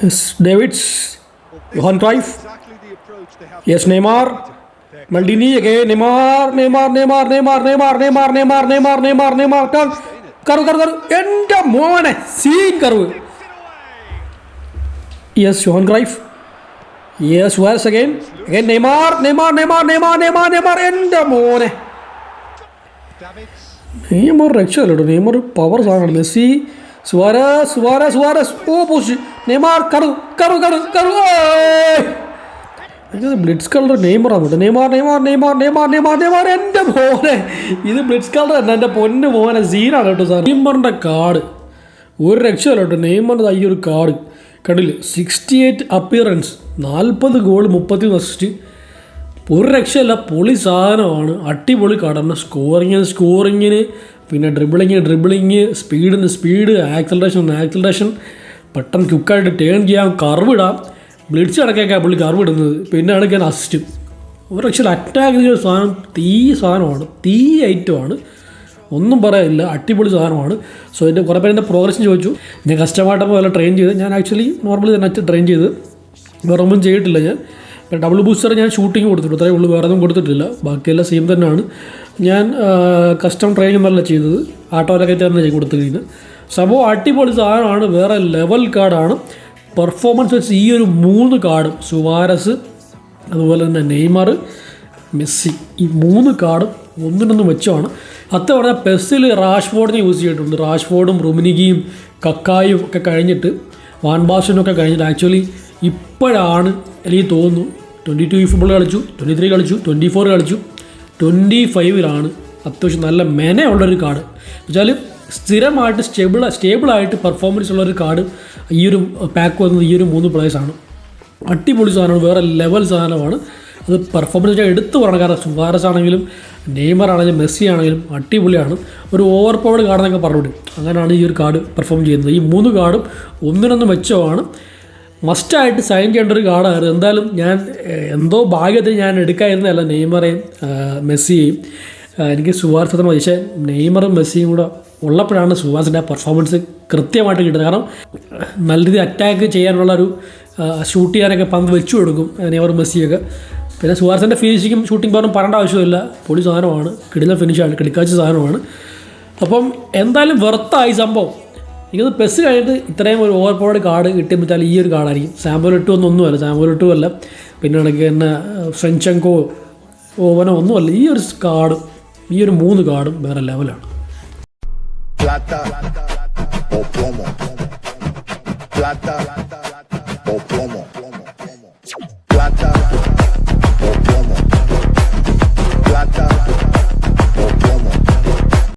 Yes, Davids, Johan Cruyff. Yes, Neymar. Maldini again. Neymar, Neymar, Neymar, Neymar, Neymar, Neymar, Neymar, Neymar, Neymar, Neymar. Turn. കറു കറു കറു എന്റെ മോനെ scene കറവ് yes Johan Cruyff yes was again again Neymar Neymar Neymar Neymar Neymar Neymar എന്റെ മോനെ Neymar രക്ഷയല്ലോ Neymar power സാധനമാണ് Messi Suarez Suarez Suarez. ഓ post Neymar കറു കറു കറു കറു ഇത് ബ്ലിഡ്സ് കളർ നെയ്മറാണ് കേട്ടോ. Neymar Neymar Neymar Neymar Neymar Neymar. എന്റെ മോനെ. ഇത് ബ്ലിഡ്സ് കളർ തന്നെ. എന്റെ പൊന്ന് മോനെ. സീനാണ് കേട്ടോ സാർ. നെയ്മറിന്റെ കാർഡ്. ഒരു രക്ഷയല്ല കേട്ടോ. നെയ്മറിന്റെ ഈ ഒരു കാർഡ്. കണ്ടില്ല? സിക്സ്റ്റി എയ്റ്റ് അപ്പിയറൻസ് നാൽപ്പത് ഗോൾ മുപ്പത്തി അസിസ്റ്റ് ഒരു രക്ഷയല്ല പൊളി സാധനമാണ്. അടിപൊളി കടന്ന് സ്കോറിങ്ങിന് സ്കോറിങ്ങിന് പിന്നെ ഡ്രിബിളിങ് ഡ്രിബിളിങ് സ്പീഡിന് സ്പീഡ് ആക്സലറേഷൻ ആക്സലറേഷൻ പെട്ടെന്ന് ക്വിക്കായിട്ട് ടേൺ ചെയ്യാം കർവ് ഇടാം. ബ്ലിഡ്സ് അടക്കൊക്കെ പുള്ളി കർവ് ഇടുന്നത്. പിന്നെ അടക്കാൻ അസിസ്റ്റ് ഒരു രക്ഷയിൽ അറ്റാക്ക് ചെയ്യുന്ന സാധനം തീ സാധനമാണ്. തീ ഐറ്റമാണ് ഒന്നും പറയാനില്ല അടിപൊളി സാധനമാണ്. സോ എന്റെ കുറേ പേര് എന്റെ പ്രോഗ്രഷൻ ചോദിച്ചു. ഞാൻ കസ്റ്റമായിട്ടപ്പോൾ വല്ല ട്രെയിൻ ചെയ്ത് ഞാൻ ആക്ച്വലി നോർമലി തന്നെ ട്രെയിൻ ചെയ്ത്. വേറെ ഒന്നും ചെയ്തിട്ടില്ല ഞാൻ. പിന്നെ ഡബിൾ ബൂസ്റ്റർ ഞാൻ ഷൂട്ടിങ് കൊടുത്തിട്ടു അത്രയേ ഉള്ളൂ വേറെ ഒന്നും കൊടുത്തിട്ടില്ല. ബാക്കിയെല്ലാം സെയിം തന്നെയാണ്. ഞാൻ കസ്റ്റം ട്രെയിനിങ് എന്നല്ല ചെയ്തത്. ആട്ടോയിലൊക്കെ തന്നെ കൊടുത്തു കഴിഞ്ഞാൽ സംഭവം അടിപൊളി സാധനമാണ്. വേറെ ലെവൽ കാർഡാണ് പെർഫോമൻസ് വെച്ച് ഈ ഒരു മൂന്ന് കാർഡും സുവാരസ് അതുപോലെ തന്നെ നെയ്മർ മെസ്സി ഈ മൂന്ന് കാർഡും ഒന്നിനൊന്നും വെച്ചാണ് അത്ര പറഞ്ഞാൽ പെസ്സിൽ റാഷ്ഫോർഡിനെ യൂസ് ചെയ്തിട്ടുണ്ട്. റാഷ്ഫോർഡും റുമിനിഗിയും കക്കായും ഒക്കെ കഴിഞ്ഞിട്ട് വാൻബാസിനൊക്കെ ഒക്കെ കഴിഞ്ഞിട്ട് ആക്ച്വലി ഇപ്പോഴാണ് എനിക്ക് തോന്നുന്നു ട്വന്റി ടു ഫുട്ബോൾ കളിച്ചു ട്വന്റി ത്രീ കളിച്ചു ട്വന്റി ഫോർ കളിച്ചു. ട്വന്റി ഫൈവിലാണ് അത്യാവശ്യം നല്ല മെനയുള്ളൊരു കാർഡ്. വെച്ചാൽ സ്ഥിരമായിട്ട് സ്റ്റേബിൾ സ്റ്റേബിളായിട്ട് പെർഫോമൻസ് ഉള്ളൊരു കാർഡ് ഈ ഒരു പാക്ക് വന്നത് ഈ ഒരു മൂന്ന് പ്ലേയേഴ്സാണ് അടിപൊളി സാധനമാണ് വേറെ ലെവൽ സാധനമാണ്. അത് പെർഫോമൻസ് എടുത്തു പറയണം കാരണം സുവാരസ് ആണെങ്കിലും നെയ്മർ ആണെങ്കിലും മെസ്സി ആണെങ്കിലും അടിപൊളിയാണ്. ഒരു ഓവർ പവർഡ് കാർഡെന്നൊക്കെ പറഞ്ഞു അങ്ങനെയാണ് ഈ ഒരു കാർഡ് പെർഫോം ചെയ്യുന്നത്. ഈ മൂന്ന് കാർഡും ഒന്നിനൊന്ന് മെച്ചമാണ്. മസ്റ്റായിട്ട് സൈൻ ചെയ്യേണ്ട ഒരു കാർഡായിരുന്നു എന്തായാലും ഞാൻ എന്തോ ഭാഗ്യത്തിൽ ഞാൻ എടുക്കായിരുന്നല്ല നെയ്മറേയും മെസ്സിയെയും. എനിക്ക് സുവാർസ് തന്നെ മതി. പക്ഷേ നെയ്മറും മെസ്സിയും കൂടെ ഉള്ളപ്പോഴാണ് സുവാസിന്റെ പെർഫോമൻസ് കൃത്യമായിട്ട് കിട്ടുന്നത്. കാരണം നല്ല രീതിയിൽ അറ്റാക്ക് ചെയ്യാനുള്ള ഒരു ഷൂട്ട് ചെയ്യാനൊക്കെ പന്ത് വെച്ചു കൊടുക്കും നെയ്മറും മെസ്സിയൊക്കെ. പിന്നെ സുഹാസിന്റെ ഫിനിഷിങ്ങും ഷൂട്ടിംഗ് പവറും പറയേണ്ട ആവശ്യമില്ല. പൊളി സാധനമാണ്. കിടില ഫിനിഷാണ് കിടക്കാച്ച സാധനമാണ്. അപ്പം എന്തായാലും വെറുത്തായി സംഭവം. എനിക്കത് പെസ് കഴിഞ്ഞിട്ട് ഇത്രയും ഒരു ഓവർ പവർഡ് കാർഡ് വെച്ചാൽ ഈ ഒരു കാർഡായിരിക്കും സാമ്പിൾ ഇട്ടു അല്ല സാമ്പിൾ ഇട്ടു അല്ല. പിന്നെ ആണെങ്കിൽ തന്നെ ഫ്രഞ്ചങ്കോ ഓവനോ ഒന്നുമല്ല ഈ ഒരു കാർഡും ഈ ഒരു മൂന്ന് കാർഡും വേറെ ലെവലാണ് plata o plomo. Plata.